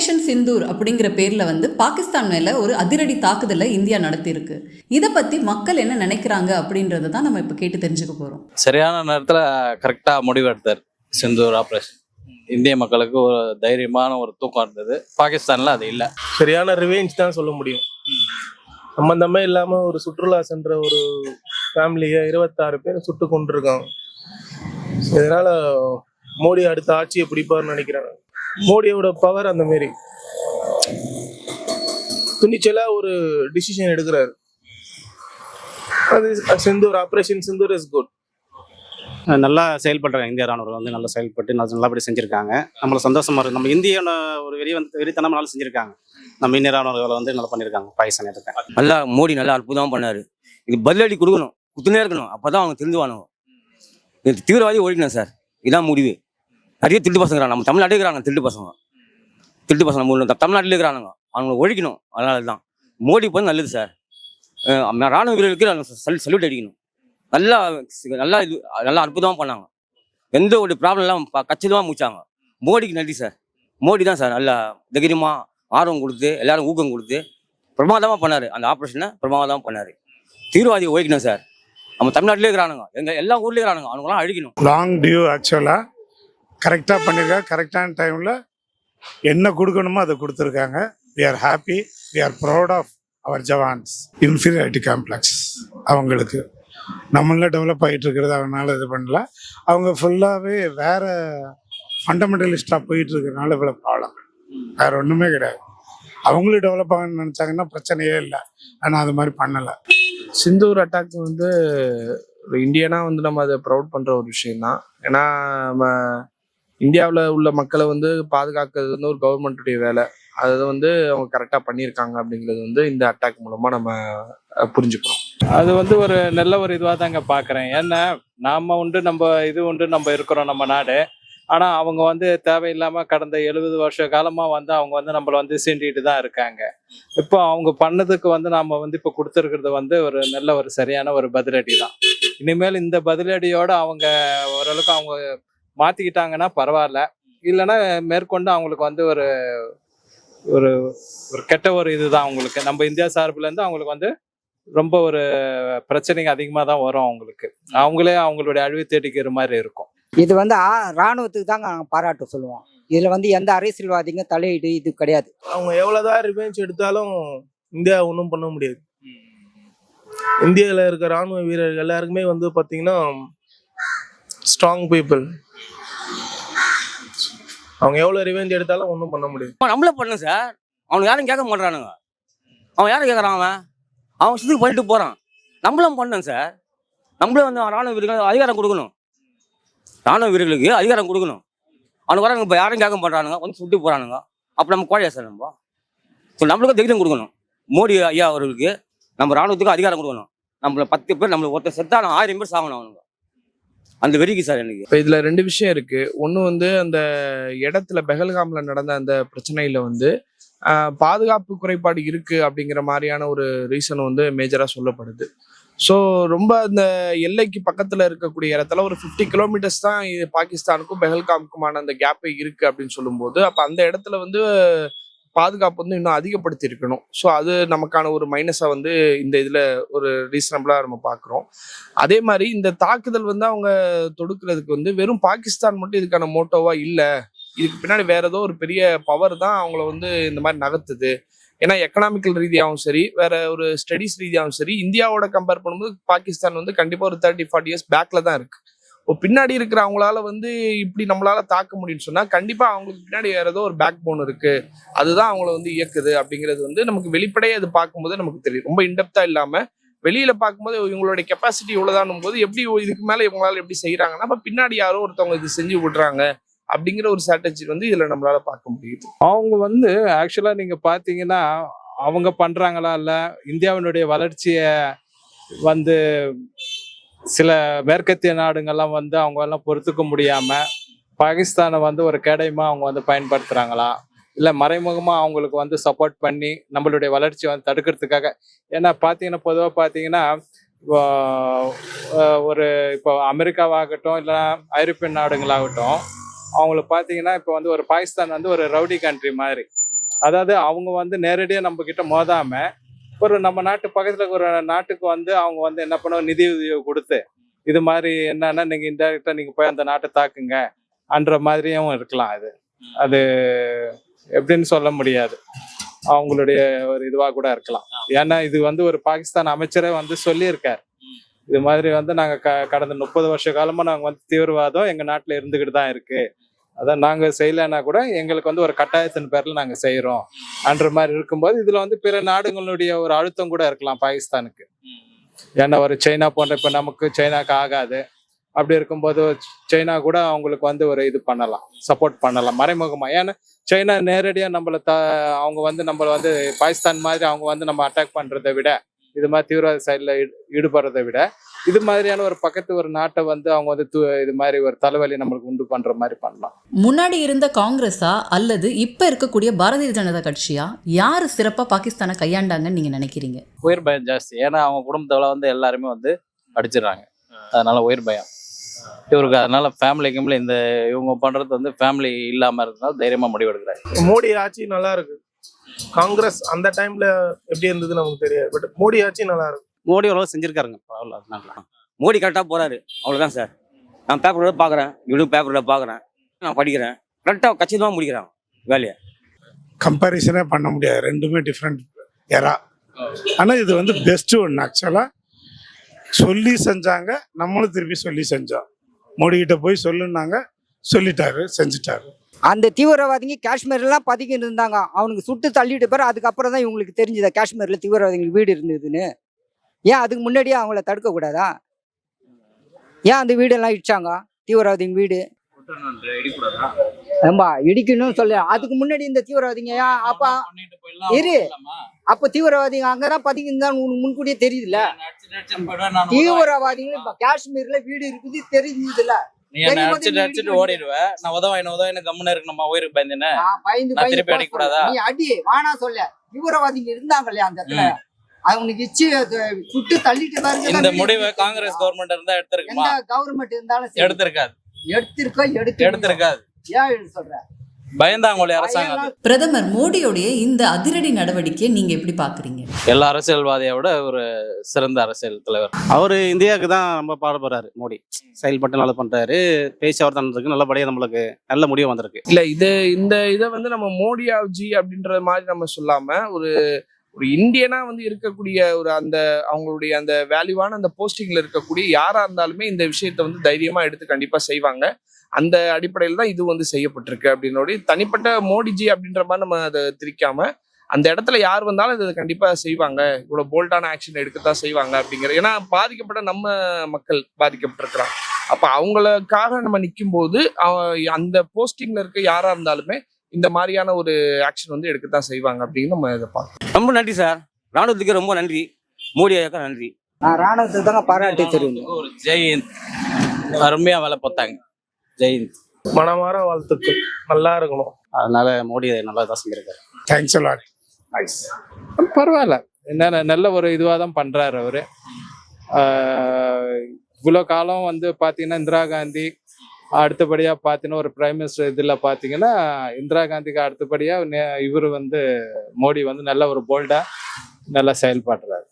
Operation Sindoor அப்படிங்கிற பேர்ல வந்து பாகிஸ்தான் மேல ஒரு அதிரடி தாக்குதலை இந்தியா நடத்தியிருக்கு. இதை பத்தி மக்கள் என்ன நினைக்கிறாங்க அப்படின்றத தான் நம்ம இப்ப கேட்டு தெரிஞ்சுக்க போறோம். சரியான நேரத்தில் கரெக்டாக முடிவெடுத்தார் சிந்தூர் ஆப்ரேஷன் இந்திய மக்களுக்கு ஒரு தைரியமான ஒரு தூக்கம் இருந்தது. பாகிஸ்தானில் அது இல்லை. சரியான ரிவெஞ்ச் தான் சொல்ல முடியும். சம்பந்தமே இல்லாம ஒரு சுற்றுலா சென்ற ஒரு ஃபேமிலியை இருபத்தாறு பேர் சுட்டு கொண்டிருக்காங்க இதனால மோடி அடுத்த ஆட்சியை பிடிப்பார்னு நினைக்கிறேன். மோடியோட பவர் அந்த மாரி. துணிச்சலா ஒரு டிசிஷன் எடுக்கிறாரு. அது Sindoor operation Sindoor is good நல்லா செயல்படுறாங்க இந்திய ராணுவம் வந்து நல்லா செயல்பட்டு நல்லா நல்லபடி செஞ்சுருக்காங்க. நம்மள சந்தோஷமா இருக்கு நம்ம இந்தியோட ஒரு வெறி வந்து வெறித்தனமா நல்லா செஞ்சுருக்காங்க. நம்ம இந்திய ராணுவ வந்து நல்லா பண்ணியிருக்காங்க பாகிஸ்தான் எடுக்க நல்லா மோடி நல்லா அற்புதமாக பண்ணாரு. இது பதிலடி கொடுக்கணும் குத்துனே இருக்கணும். அப்பதான் அவங்க திருந்துவானுங்க இது தீவிரவாதி ஒழிக்கணும் சார். இதான் முடிவு. நிறைய திருட்டு பசங்க நம்ம தமிழ்நாட்டில் இருக்கிறாங்க திருட்டு பசங்க. திருட்டு பசங்க நம்ம தமிழ்நாட்டில் இருக்கிறானுங்க. அவங்கள ஒழிக்கணும். அதனால தான். மோடி வந்து நல்லது சார் நம்ம ராணுவ வீரர்களுக்கு நான் சல் சல்யூட் அடிக்கணும். நல்லா நல்லா இது நல்லா அற்புதமாக பண்ணாங்க. எந்த ஒரு ப்ராப்ளம் இல்லாமல் கச்சிதமாக முடிச்சாங்க. மோடிக்கு நன்றி சார் மோடி தான் சார் நல்லா தைரியமாக ஆர்வம் கொடுத்து எல்லாரும் ஊக்கம் கொடுத்து பிரமாதமாக பண்ணார். அந்த ஆப்ரேஷனை பிரமாதமாக பண்ணார். தீவிரவாதியை ஒழிக்கணும் சார் நம்ம தமிழ்நாட்டிலே இருக்கிறானுங்க. எங்கள் எல்லா ஊர்லேயும் இருக்கிறானுங்க. அவங்களாம் அழிக்கணும். லாங் டியூ ஆக்சுவலாக கரெக்டாக பண்ணியிருக்காங்க கரெக்டான டைமில் என்ன கொடுக்கணுமோ அதை கொடுத்துருக்காங்க. We are happy we are proud of our jawans inferiority complex அவங்களுக்கு. நம்மள டெவலப் ஆகிட்டு இருக்கிறது அவனால் இது பண்ணல. அவங்க ஃபுல்லாகவே வேற ஃபண்டமெண்டலிஸ்டாக போயிட்டு இருக்கிறனால இவ்வளோ ப்ராப்ளம் வேற ஒன்றுமே கிடையாது. அவங்களும் டெவலப் ஆகணும்னு நினச்சாங்கன்னா பிரச்சனையே இல்லை. ஆனால் அது மாதிரி பண்ணலை. சிந்தூர் அட்டாக் வந்து இந்தியனாக இந்தியனா வந்து நம்ம அதை ப்ரௌட் பண்ணுற ஒரு விஷயம் தான் ஏன்னா நம்ம இந்தியாவில் உள்ள மக்களை வந்து பாதுகாக்கிறது வந்து ஒரு கவர்மெண்ட்டுடைய வேலை. அதை வந்து அவங்க கரெக்டாக பண்ணியிருக்காங்க அப்படிங்கிறது வந்து இந்த அட்டாக் மூலமாக நம்ம புரிஞ்சுக்கணும் புரிஞ்சுக்கிறோம். அது வந்து ஒரு நல்ல ஒரு இதுவாக தாங்க பார்க்குறேன். ஏன்னா நாம் உண்டு நம்ம இது உண்டு நம்ம இருக்கிறோம் நம்ம நாடு. ஆனால் அவங்க வந்து தேவையில்லாமல் கடந்த எழுபது வருஷ காலமாக வந்து அவங்க வந்து நம்மளை வந்து சீண்டிகிட்டு தான் இருக்காங்க. இப்போ அவங்க பண்ணதுக்கு வந்து நாம் வந்து இப்போ கொடுத்துருக்கிறது வந்து ஒரு நல்ல ஒரு சரியான ஒரு பதிலடி தான். இனிமேல் இந்த பதிலடியோடு அவங்க ஓரளவுக்கு அவங்க மாற்றிக்கிட்டாங்கன்னா பரவாயில்ல. இல்லைன்னா மேற்கொண்டு அவங்களுக்கு வந்து ஒரு ஒரு ஒரு கெட்ட ஒரு இதுதான் அவங்களுக்கு. நம்ம இந்தியா சார்புலேருந்து அவங்களுக்கு வந்து ரொம்ப ஒரு பிரச்சனைங்க அதிகமாக தான் வரும் அவங்களுக்கு. அவங்களே அவங்களுடைய அழிவு தேடிக்கிற மாதிரி இருக்கும். இது வந்து ஆ- ராணுவத்துக்கு தாங்க நாங்கள் பாராட்டு சொல்லுவோம். இதில் வந்து எந்த அரசியல்வாதிங்க தலையீடு இது கிடையாது. அவங்க எவ்வளவுதான் ரிவெஞ்ச் எடுத்தாலும் இந்தியா ஒன்றும் பண்ண முடியாது. இந்தியாவில் இருக்க ராணுவ வீரர்கள் எல்லாருக்குமே வந்து பார்த்தீங்கன்னா ஸ்ட்ராங் பீப்புள் அவங்க எவ்வளோ ரிவெஞ்ச் எடுத்தாலும் ஒன்றும் பண்ண முடியும் அவன் நம்மள பண்ணும் சார் அவனுக்கு யாரும் கேட்க மாட்டானுங்க அவன் யாரும் கேட்குறான் அவன்? அவன் சுத்தி பண்ணிட்டு போகிறான் நம்மளும் பண்ணணும் சார் நம்மளும் வந்து ராணுவ வீரர்களுக்கு அதிகாரம் கொடுக்கணும். ராணுவ வீரர்களுக்கு அதிகாரம் கொடுக்கணும். அவனுக்கு வராங்க இப்போ யாரும் கேட்க மாட்டானுங்க வந்து சுட்டு போகிறானுங்க அப்போ நம்ம கோழையா சார் நம்ம? ஸோ நம்மளுக்கும் தைரியம் கொடுக்கணும். மோடி ஐயா அவர்களுக்கு நம்ம ராணுவத்துக்கு அதிகாரம் கொடுக்கணும். நம்மள பத்து பேர் நம்மளுக்கு ஒருத்தர் செத்தாலும் ஆயிரம் பேர் சாகணும் அவனுங்க. அந்த வெறிக்கு சார் எனக்கு. இப்போ இதுல ரெண்டு விஷயம் இருக்கு. ஒன்று வந்து அந்த இடத்துல பெஹல்காமில் நடந்த அந்த பிரச்சனையில வந்து பாதுகாப்பு குறைபாடு இருக்கு அப்படிங்கிற மாதிரியான ஒரு ரீசன் வந்து மேஜரா சொல்லப்படுது. ஸோ ரொம்ப அந்த எல்லைக்கு பக்கத்தில் இருக்கக்கூடிய இடத்துல ஒரு ஃபிஃப்டி கிலோமீட்டர்ஸ் தான் இது பாகிஸ்தானுக்கும் பெஹல்காமுக்குமான அந்த கேப்பே இருக்குது அப்படின்னு சொல்லும்போது அப்போ அந்த இடத்துல வந்து பாதுகாப்பு வந்து இன்னும் அதிகப்படுத்தி இருக்கணும் ஸோ அது நமக்கான ஒரு மைனஸா வந்து இந்த இதில் ஒரு ரீசனபிளாக நம்ம பார்க்குறோம். அதே மாதிரி இந்த தாக்குதல் வந்து அவங்க தொடுக்கிறதுக்கு வந்து வெறும் பாகிஸ்தான் மட்டும் இதுக்கான மோட்டோவா இல்லை. இதுக்கு பின்னாடி வேற ஏதோ ஒரு பெரிய பவர் தான் அவங்கள வந்து இந்த மாதிரி நகர்த்துது. ஏன்னா எக்கனாமிக்கல் ரீதியாகவும் சரி வேற ஒரு ஸ்டடீஸ் ரீதியாகவும் சரி இந்தியாவோட கம்பேர் பண்ணும்போது பாகிஸ்தான் வந்து கண்டிப்பாக ஒரு தேர்ட்டி ஃபார்ட்டி இயர்ஸ் பேக்கில் தான் இருக்குது இப்போ பின்னாடி இருக்கிற அவங்களால வந்து இப்படி நம்மளால தாக்க முடியும்னு சொன்னா கண்டிப்பா அவங்களுக்கு பின்னாடி வேற ஏதோ ஒரு பேக் போன் இருக்கு. அதுதான் அவங்கள வந்து இயக்குது அப்படிங்கிறது வந்து நமக்கு வெளிப்படையாக அது பார்க்கும்போது நமக்கு தெரியும். ரொம்ப இன்டெப்தா இல்லாம வெளியில பார்க்கும்போது இவங்களுடைய கெப்பாசிட்டி இவ்வளவுதானும் போது எப்படி இதுக்கு மேல இவங்களால எப்படி செய்யறாங்கன்னா அப்ப பின்னாடி யாரோ ஒருத்தவங்க இது செஞ்சு விடுறாங்க அப்படிங்கிற ஒரு ஸ்ட்ராட்டஜி வந்து இதுல நம்மளால பார்க்க முடியுது. அவங்க வந்து ஆக்சுவலாக நீங்கள் பார்த்தீங்கன்னா அவங்க பண்ணுறாங்களா இல்லை இந்தியாவினுடைய வளர்ச்சியை வந்து சில மேற்கத்திய நாடுங்கள்லாம் வந்து அவங்க எல்லாம் பொறுத்துக்க முடியாமல் பாகிஸ்தானை வந்து ஒரு கேடயமா அவங்க வந்து பயன்படுத்துகிறாங்களா இல்லை மறைமுகமாக அவங்களுக்கு வந்து சப்போர்ட் பண்ணி நம்மளுடைய வளர்ச்சியை வந்து தடுக்கிறதுக்காக? ஏன்னா பார்த்தீங்கன்னா பொதுவாக பார்த்தீங்கன்னா ஒரு இப்போ அமெரிக்காவாகட்டும் இல்லைன்னா ஐரோப்பியன் நாடுங்களாகட்டும் அவங்கள பார்த்தீங்கன்னா இப்போ வந்து ஒரு பாகிஸ்தான் வந்து ஒரு ரவுடி கண்ட்ரி மாதிரி. அதாவது அவங்க வந்து நேரடியாக நம்ம கிட்ட மோதாம ஒரு நம்ம நாட்டு பக்கத்தில் ஒரு நாட்டுக்கு வந்து அவங்க வந்து என்ன பண்ணுவோம் நிதி உதவி கொடுத்து இது மாதிரி என்னன்னா நீங்க இன்டெரக்டா நீங்க போய் அந்த நாட்டை தாக்குங்க அன்ற மாதிரியும் இருக்கலாம் அது. அது எப்படின்னு சொல்ல முடியாது. அவங்களுடைய ஒரு இதுவாக கூட இருக்கலாம். ஏன்னா இது வந்து ஒரு பாகிஸ்தான் அமைச்சரே வந்து சொல்லியிருக்காரு. இது மாதிரி வந்து நாங்க க கடந்த முப்பது வருஷ காலமா நாங்க வந்து தீவிரவாதம் எங்க நாட்டுல இருந்துகிட்டு தான் இருக்கு. அதான் நாங்க செய்யலைன்னா கூட எங்களுக்கு வந்து ஒரு கட்டாயத்தின் பேரில் நாங்க செய்யறோம் அன்ற மாதிரி இருக்கும்போது இதுல வந்து பிற நாடுகளுடைய ஒரு அழுத்தம் கூட இருக்கலாம் பாகிஸ்தானுக்கு. ஏன்னா ஒரு சைனா போன்ற இப்போ நமக்கு சைனாக்கு ஆகாது. அப்படி இருக்கும்போது சைனா கூட அவங்களுக்கு வந்து ஒரு இது பண்ணலாம் சப்போர்ட் பண்ணலாம் மறைமுகமா. ஏன்னா சைனா நேரடியா நம்மள த அவங்க வந்து நம்மள வந்து பாகிஸ்தான் மாதிரி அவங்க வந்து நம்ம அட்டாக் பண்றதை விட இது மாதிரி தீவிரவாத சைடில் ஈடுபடுறதை விட இது மாதிரியான ஒரு பக்கத்து ஒரு நாட்டை வந்து அவங்க வந்து து- இது மாதிரி ஒரு தலைவலி நம்மளுக்கு உண்டு பண்ற மாதிரி பண்ணலாம். முன்னாடி இருந்த காங்கிரஸா அல்லது இப்ப இருக்கக்கூடிய பாரதிய ஜனதா கட்சியா? யாரு சிறப்பா பாகிஸ்தானை கையாண்டாங்கன்னு நீங்க நினைக்கிறீங்க? உயிர் பயம் ஜாஸ்தி. ஏன்னா அவங்க குடும்பத்துல வந்து எல்லாருமே வந்து அடிச்சிடுறாங்க. அதனால உயிர் பயம். இவருக்கு அதனால ஃபேமிலி கிம்பிளி இந்த இவங்க பண்றது வந்து ஃபேமிலி இல்லாம இருந்தனால தைரியமா முடிவெடுக்கிறாரு மோடி ஆட்சி நல்லா இருக்கு. காங்கிரஸ் அந்த டைம்ல எப்படி இருந்தது நமக்கு தெரியாது. பட் மோடி ஆட்சி நல்லா இருக்கு. மோடி ஓரளவு செஞ்சிருக்காருங்க. பரவாயில்ல அதனால மோடி கரெக்டாக போறாரு. அவ்வளோதான் சார். நான் பேப்பரோட பார்க்குறேன் இவனும் பேப்பரோட பார்க்குறேன் நான் படிக்கிறேன். கரெக்டாக கச்சிதமாக முடிக்கிறான் வேலையை. கம்பேரிசனே பண்ண முடியாது. ரெண்டுமே டிஃப்ரெண்ட் எரா ஆனால் இது வந்து பெஸ்ட் ஒன்று ஆக்சுவலாக சொல்லி செஞ்சாங்க. நம்மளும் திருப்பி சொல்லி செஞ்சோம். மோடி கிட்ட போய் சொல்லுனாங்க சொல்லிட்டாரு செஞ்சுட்டாரு. அந்த தீவிரவாதிங்க காஷ்மீர்லாம் பதுங்கிட்டு இருந்தாங்க. அவனுக்கு சுட்டு தள்ளிட்டு பேர் அதுக்கப்புறம் தான் இவங்களுக்கு தெரிஞ்சது. காஷ்மீரில் தீவிரவாதிங்களுக்கு வீடு இருந்ததுன்னு. ஏன் அதுக்கு முன்னாடியே அவங்கள தடுக்க கூடாதா ஏன் அந்த வீடெல்லாம் இடிச்சாங்க? தீவிரவாதிங்க வீடு. ஏம்பா இடிக்கணும்னு சொல்ல. அதுக்கு முன்னாடி இந்த தீவிரவாதிங்க ஏன் அப்ப இரு. அப்ப தீவிரவாதிங்க அங்கதான் இருந்தா உனக்கு முன்கூட்டியே தெரியுதுல்ல? தீவிரவாதிகள் இப்ப காஷ்மீர்ல வீடு இருக்குது நீ என்ன போது அடிச்சுட்டு நீ அடிச்சுட்டு ஓடிடுவ. நான் உதவாயின உதவாயின கம்முன்னு இருக்கணுமா உயிருக்கு பயந்துன்னு பயந்து திருப்பி? சொல்ல. நீ அடி வானா சொல்ல. தீவிரவாதிங்க இருந்தாங்க இல்லையா அந்த இடத்துல. அவனுக்கு இச்சு சுட்டு தள்ளிட்டு பாருங்க இந்த முடிவை காங்கிரஸ் கவர்மெண்ட் இருந்தா எடுத்திருக்குமா? எந்த கவர்மெண்ட் இருந்தாலும். எடுத்திருக்காது. எடுத்திருக்கோ எடுத்து எடுத்திருக்காது. ஏன் எடுத்து சொல்ற? பயந்தாங்கோலி அரசாங்கம். பிரதமர் மோடியோடைய இந்த அதிரடி நடவடிக்கையை நீங்க எப்படி பாக்குறீங்க? எல்லா அரசியல்வாதியை விட ஒரு சிறந்த அரசியல் தலைவர். அவர் இந்தியாவுக்கு தான் ரொம்ப பாடுபடுறாரு மோடி. செயல்பட்டு நல்லா பண்றாரு பேச்சுவார்த்தை இருக்கு நல்லபடியா நம்மளுக்கு நல்ல முடிவு வந்திருக்கு. இல்ல இது இந்த இதை வந்து நம்ம மோடியாவ்ஜி அப்படின்ற மாதிரி நம்ம சொல்லாம ஒரு ஒரு இந்தியனா வந்து இருக்கக்கூடிய ஒரு அந்த அவங்களுடைய அந்த வேல்யூவான அந்த போஸ்டிங்ல இருக்கக்கூடிய யாரா இருந்தாலுமே இந்த விஷயத்த வந்து தைரியமா எடுத்து கண்டிப்பா செய்வாங்க. அந்த அடிப்படையில் தான் இது வந்து செய்யப்பட்டிருக்கு அப்படின்னோட தனிப்பட்ட மோடிஜி அப்படின்ற மாதிரி நம்ம அதை திரிக்காம அந்த இடத்துல யார் வந்தாலும் இதை கண்டிப்பாக செய்வாங்க. இவ்வளோ போல்டான ஆக்ஷன் எடுக்கத்தான் செய்வாங்க அப்படிங்கிற ஏன்னா பாதிக்கப்பட்ட நம்ம மக்கள் பாதிக்கப்பட்டிருக்கிறாங்க. அப்போ அவங்களுக்காக நம்ம நிற்கும் போது அந்த போஸ்டிங்கில் இருக்க யாராக இருந்தாலுமே இந்த மாதிரியான ஒரு ஆக்ஷன் வந்து எடுக்கத்தான் செய்வாங்க அப்படின்னு நம்ம இதை பார்க்கணும் ரொம்ப நன்றி சார். ராணுவத்துக்கு ரொம்ப நன்றி. மோடி ஐயாக்கா நன்றி. நான் ராணுவத்துக்கு தாங்க பாராட்டி தெரியும் ஒரு ஜெயந்த் அருமையா வேலை பார்த்தாங்க. ஜெயந்த் மனமார வாழ்த்துக்கள். நல்லா இருக்கணும். அதனால மோடி நல்லா தான் செஞ்சிருக்காரு. தேங்க்ஸ் லாட் நைஸ் பரவாயில்ல. என்ன நல்ல ஒரு இதுவாக தான் பண்றாரு அவரு. இவ்வளோ காலம் வந்து பார்த்தீங்கன்னா இந்திரா காந்தி அடுத்தபடியாக பார்த்தீங்கன்னா ஒரு பிரைம் மினிஸ்டர் இதில் பார்த்தீங்கன்னா இந்திரா காந்திக்கு அடுத்தபடியாக இவர் வந்து மோடி வந்து நல்ல ஒரு போல்டாக நல்லா செயல்படுறாரு.